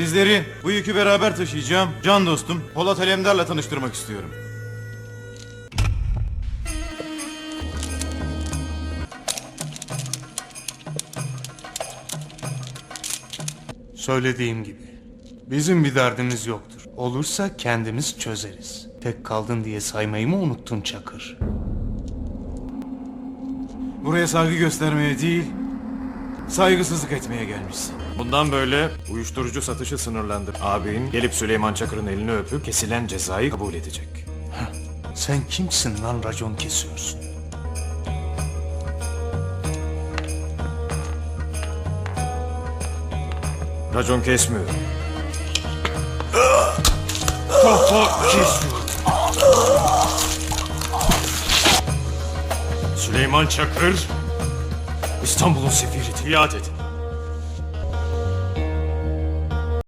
Sizleri bu yükü beraber taşıyacağım. Can dostum Polat Alemdar'la tanıştırmak istiyorum. Söylediğim gibi. Bizim bir derdimiz yoktur. Olursa kendimiz çözeriz. Tek kaldın diye saymayı mı unuttun Çakır? Buraya saygı göstermeye değil, saygısızlık etmeye gelmişsin. Bundan böyle uyuşturucu satışı sınırlandı. Abin gelip Süleyman Çakır'ın elini öpüp kesilen cezayı kabul edecek. Sen kimsin lan racon kesiyorsun? Racon kesmiyor. Süleyman Çakır İstanbul'un sefiri iade edin.